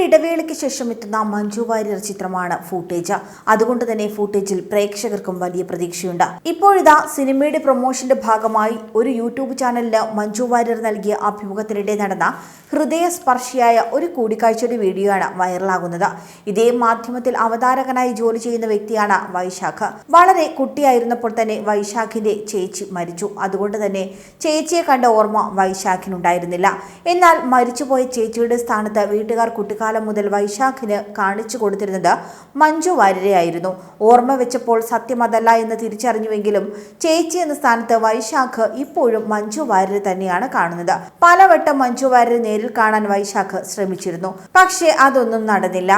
നീണ്ടൊരു ഇടവേളയ്ക്ക് ശേഷം എത്തുന്ന മഞ്ജു വാര്യർ ചിത്രമാണ് ഫൂട്ടേജ് അതുകൊണ്ട് തന്നെ ഫൂട്ടേജിൽ പ്രേക്ഷകർക്കും വലിയ പ്രതീക്ഷയുണ്ട്. ഇപ്പോഴിതാ സിനിമയുടെ പ്രൊമോഷന്റെ ഭാഗമായി ഒരു യൂട്യൂബ് ചാനലിന് മഞ്ജു വാര്യർ നൽകിയ അഭിമുഖത്തിനിടെ നടന്ന ഹൃദയസ്പർശിയായ ഒരു കൂടിക്കാഴ്ചയുടെ വീഡിയോ ആണ് വൈറലാകുന്നത്. ഇതേ മാധ്യമത്തിൽ അവതാരകനായി ജോലി ചെയ്യുന്ന വ്യക്തിയാണ് വൈശാഖ്. വളരെ കുട്ടിയായിരുന്നപ്പോൾ തന്നെ വൈശാഖിന്റെ ചേച്ചി മരിച്ചു. അതുകൊണ്ട് തന്നെ ചേച്ചിയെ കണ്ട ഓർമ്മ വൈശാഖിനുണ്ടായിരുന്നില്ല. എന്നാൽ മരിച്ചുപോയ ചേച്ചിയുടെ സ്ഥാനത്ത് വീട്ടുകാർ കുട്ടിക്കാലം മുതൽ വൈശാഖിന് കാണിച്ചു കൊടുത്തിരുന്നത് മഞ്ജു വാര്യരെയായിരുന്നു. ഓർമ്മ വെച്ചപ്പോൾ സത്യം അതല്ല എന്ന് തിരിച്ചറിഞ്ഞുവെങ്കിലും ചേച്ചി എന്ന സ്ഥാനത്ത് വൈശാഖ് ഇപ്പോഴും മഞ്ജു വാര്യരെ തന്നെയാണ് കാണുന്നത്. പലവട്ടം മഞ്ജു വാര്യരെ നേരിൽ കാണാൻ വൈശാഖ് ശ്രമിച്ചിരുന്നു. പക്ഷേ അതൊന്നും നടന്നില്ല.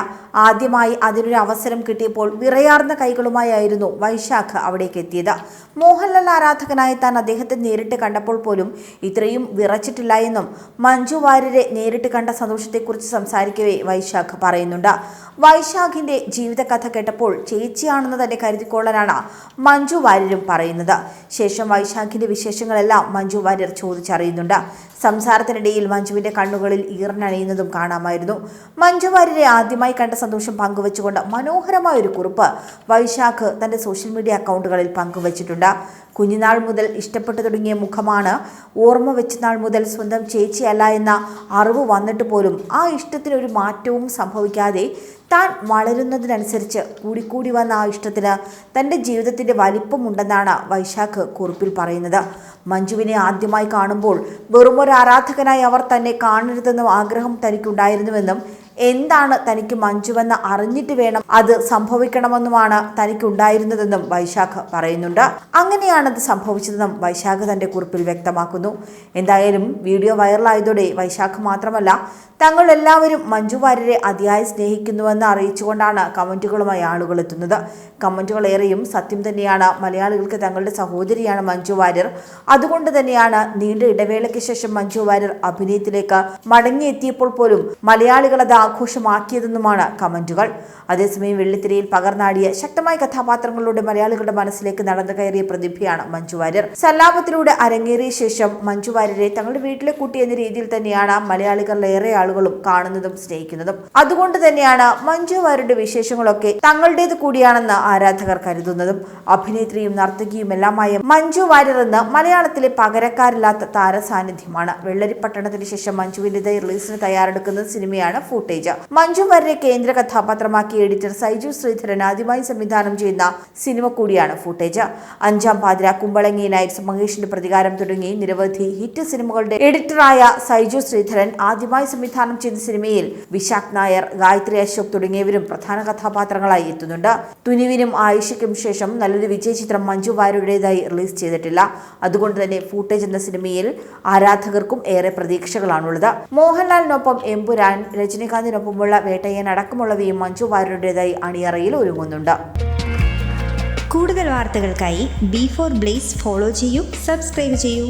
ആദ്യമായി അതിനൊരു അവസരം കിട്ടിയപ്പോൾ വിറയാർന്ന കൈകളുമായായിരുന്നു വൈശാഖ് അവിടേക്ക് എത്തിയത്. മോഹൻലാൽ ആരാധകനായ താൻ അദ്ദേഹത്തെ നേരിട്ട് കണ്ടപ്പോൾ പോലും ഇത്രയും വിറച്ചിട്ടില്ല എന്നും മഞ്ജു വാര്യരെ നേരിട്ട് കണ്ട സന്തോഷത്തെക്കുറിച്ച് സംസാരിക്കവേ വൈശാഖ് പറയുന്നുണ്ട്. വൈശാഖിന്റെ ജീവിതകഥ കേട്ടപ്പോൾ ചേച്ചിയാണെന്ന് തന്നെ കരുതിക്കൊള്ളാനാണ് മഞ്ജു വാര്യരും പറയുന്നത്. ശേഷം വൈശാഖിന്റെ വിശേഷങ്ങളെല്ലാം മഞ്ജു വാര്യർ ചോദിച്ചറിയുന്നുണ്ട്. സംസാരത്തിനിടയിൽ മഞ്ജുവിന്റെ കണ്ണുകളിൽ ഈർന്നണിയുന്നതും കാണാമായിരുന്നു. മഞ്ജു വാര്യരെ ആദ്യമായി കണ്ട സന്തോഷം പങ്കുവച്ചുകൊണ്ട് മനോഹരമായ ഒരു കുറിപ്പ് വൈശാഖ് തന്റെ സോഷ്യൽ മീഡിയ അക്കൗണ്ടുകളിൽ പങ്കുവച്ചിട്ടുണ്ട്. കുഞ്ഞുനാൾ മുതൽ ഇഷ്ടപ്പെട്ടു തുടങ്ങിയ മുഖമാണ് ഓർമ്മ വെച്ച നാൾ മുതൽ സ്വന്തം ചേച്ചിയല്ല എന്ന അറിവ് വന്നിട്ട് പോലും ആ ഇഷ്ടത്തിനൊരു മാറ്റവും സംഭവിക്കാതെ താൻ വളരുന്നതിനനുസരിച്ച് കൂടിക്കൂടി വന്ന ആ ഇഷ്ടത്തിന് തന്റെ ജീവിതത്തിന്റെ വലിപ്പമുണ്ടെന്നാണ് വൈശാഖ് കുറിപ്പിൽ പറയുന്നത്. മഞ്ജുവിനെ ആദ്യമായി കാണുമ്പോൾ വെറുമൊരു ആരാധകനായി അവർ തന്നെ കാണരുതെന്നും ആഗ്രഹം തനിക്കുണ്ടായിരുന്നുവെന്നും എന്താണ് തനിക്ക് മഞ്ജുവെന്ന് അറിഞ്ഞിട്ട് വേണം അത് സംഭവിക്കണമെന്നുമാണ് തനിക്ക് ഉണ്ടായിരുന്നതെന്നും വൈശാഖ് പറയുന്നുണ്ട്. അങ്ങനെയാണ് അത് സംഭവിച്ചതെന്നും വൈശാഖ് തന്റെ കുറിപ്പിൽ വ്യക്തമാക്കുന്നു. എന്തായാലും വീഡിയോ വൈറലായതോടെ വൈശാഖ് മാത്രമല്ല തങ്ങൾ എല്ലാവരും മഞ്ജു വാര്യരെ അതിയായി സ്നേഹിക്കുന്നുവെന്ന് അറിയിച്ചുകൊണ്ടാണ് കമന്റുകളുമായി ആളുകൾ എത്തുന്നത്. കമന്റുകൾ ഏറെയും സത്യം തന്നെയാണ്. മലയാളികൾക്ക് തങ്ങളുടെ സഹോദരിയാണ് മഞ്ജു വാര്യർ. അതുകൊണ്ട് തന്നെയാണ് നീണ്ട ഇടവേളയ്ക്ക് ശേഷം മഞ്ജു വാര്യർ അഭിനയത്തിലേക്ക് മടങ്ങിയെത്തിയപ്പോൾ പോലും മലയാളികൾ അത് ആഘോഷമാക്കിയതെന്നുമാണ് കമന്റുകൾ. അതേസമയം വെള്ളിത്തിരയിൽ പകർന്നാടിയ ശക്തമായ കഥാപാത്രങ്ങളിലൂടെ മലയാളികളുടെ മനസ്സിലേക്ക് നടന്നു കയറിയ പ്രതിഭയാണ് മഞ്ജു വാര്യർ. സല്ലാപത്തിലൂടെ അരങ്ങേറിയ ശേഷം മഞ്ജു വാര്യരെ തങ്ങളുടെ വീട്ടിലെ കുട്ടി എന്ന രീതിയിൽ തന്നെയാണ് മലയാളികളിലേറെ ആളുകളും കാണുന്നതും സ്നേഹിക്കുന്നതും. അതുകൊണ്ട് തന്നെയാണ് മഞ്ജു വാര്യരുടെ വിശേഷങ്ങളൊക്കെ തങ്ങളുടേത് കൂടിയാണെന്ന് ആരാധകർ കരുതുന്നതും. അഭിനേത്രിയും നർത്തകിയും എല്ലാമായ മഞ്ജു വാര്യർ എന്ന് മലയാളത്തിലെ പകരക്കാരില്ലാത്ത താരസാന്നിധ്യമാണ്. വെള്ളരിപ്പട്ടണത്തിന് ശേഷം മഞ്ജുവിന്റെ റിലീസിന് തയ്യാറെടുക്കുന്ന സിനിമയാണ് ഫൂട്ടേജ്. മഞ്ജു വാര്യരെ കേന്ദ്ര കഥാപാത്രമാക്കി എഡിറ്റർ സൈജു ശ്രീധരൻ ആദ്യമായി സംവിധാനം ചെയ്യുന്ന സിനിമ കൂടിയാണ് ഫൂട്ടേജ് അഞ്ചാം പാതിര കുമ്പളങ്ങി നൈറ്റ്സ് മഹേഷിന്റെ പ്രതികാരം തുടങ്ങി നിരവധി ഹിറ്റ് സിനിമകളുടെ എഡിറ്ററായ സൈജു ശ്രീധരൻ ആദ്യമായി സംവിധാനം ചെയ്ത സിനിമയിൽ വിശാഖ് നായർ ഗായത്രി അശോക് തുടങ്ങിയവരും പ്രധാന കഥാപാത്രങ്ങളായി എത്തുന്നുണ്ട്. തുനിവിനും ആയിഷയ്ക്കും ശേഷം നല്ലൊരു വിജയ ചിത്രം മഞ്ജു വാര്യരുടേതായി റിലീസ് ചെയ്തിട്ടില്ല. അതുകൊണ്ട് തന്നെ ഫൂട്ടേജ് എന്ന സിനിമയിൽ ആരാധകർക്കും ഏറെ പ്രതീക്ഷകളാണുള്ളത്. മോഹൻലാലിനൊപ്പം എമ്പുരാൻ രജനീകാന്തിനൊപ്പമുള്ള വേട്ടയ്യൻ അടക്കമുള്ളവയും മഞ്ജു വാര്യരുടേതായി അണിയറയിൽ ഒരുങ്ങുന്നുണ്ട്. കൂടുതൽ വാർത്തകൾക്കായി ബി ഫോർ ബ്ലേസ് ഫോളോ ചെയ്യൂ സബ്സ്ക്രൈബ് ചെയ്യൂ.